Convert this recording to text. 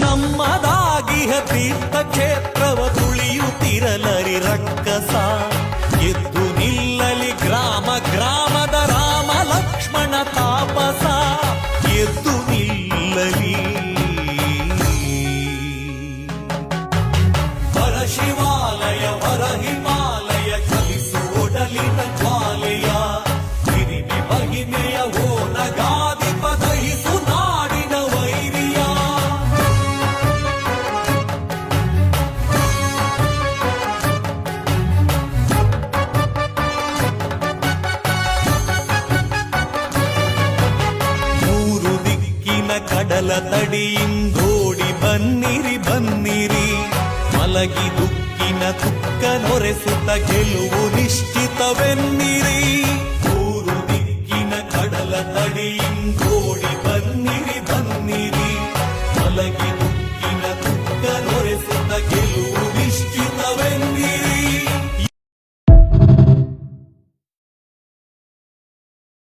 ನಮ್ಮದಾಗಿಹ ತೀರ್ಥ ಕ್ಷೇತ್ರವ ತುಳಿಯುತ್ತಿರಲರಿ ರಕ್ಕಸ. ಎದ್ದು ನಿಲ್ಲಲಿ ಗ್ರಾಮ ಗ್ರಾಮದ ರಾಮ ಲಕ್ಷ್ಮಣ ತಾಪಸ. ಎದ್ದು ನಿಲ್ಲಲಿ. ಪರ ಶಿವಾಲಯ ಕಡಲ ತಡಿಯಿಂದೋಡಿ ಬನ್ನಿರಿ ಬನ್ನಿರಿ. ಮಲಗಿ ದುಕ್ಕಿನ ತುಕ್ಕ ನೊರೆಸುತ್ತ ಗೆಲುವು ನಿಶ್ಚಿತವೆನ್ನಿರಿ. ಮೂರು ದಿಕ್ಕಿನ ಕಡಲ ತಡಿಯಿಂದೋಡಿ ಬನ್ನಿರಿ ಬನ್ನಿರಿ. ಮಲಗಿ